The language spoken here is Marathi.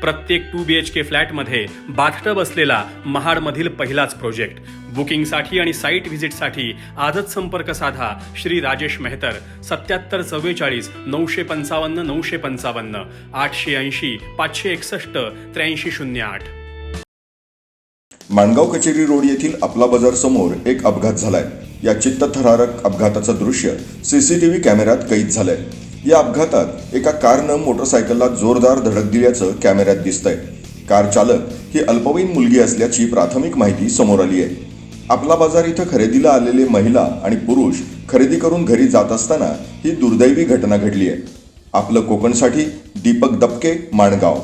प्रत्येक टू बी एच के फ्लॅटमध्ये बाथटब असलेला महाडमधील पहिलाच प्रोजेक्ट. बुकिंगसाठी आणि साईट व्हिजिटसाठी आजच संपर्क साधा श्री राजेश मेहतर. सत्याहत्तर चव्वेचाळीस नऊशे पंचावन्न नऊशे पंचावन्न आठशे ऐंशी पाचशे एकसष्ट त्र्याऐंशी शून्य आठ. माणगाव कचेरी रोड येथील आपला बाजार समोर एक अपघात झालाय. या चित्तथरारक अपघाताचं दृश्य सीसीटीव्ही कॅमेऱ्यात कैद झालंय. या अपघातात एका कारनं मोटरसायकलला जोरदार धडक दिल्याचं कॅमेऱ्यात दिसतंय. कार चालक ही अल्पवयीन मुलगी असल्याची प्राथमिक माहिती समोर आली आहे. आपला बाजार इथं खरेदीला आलेले महिला आणि पुरुष खरेदी करून घरी जात असताना ही दुर्दैवी घटना घडली आहे. आपलं कोकणसाठी दीपक दपके माणगाव.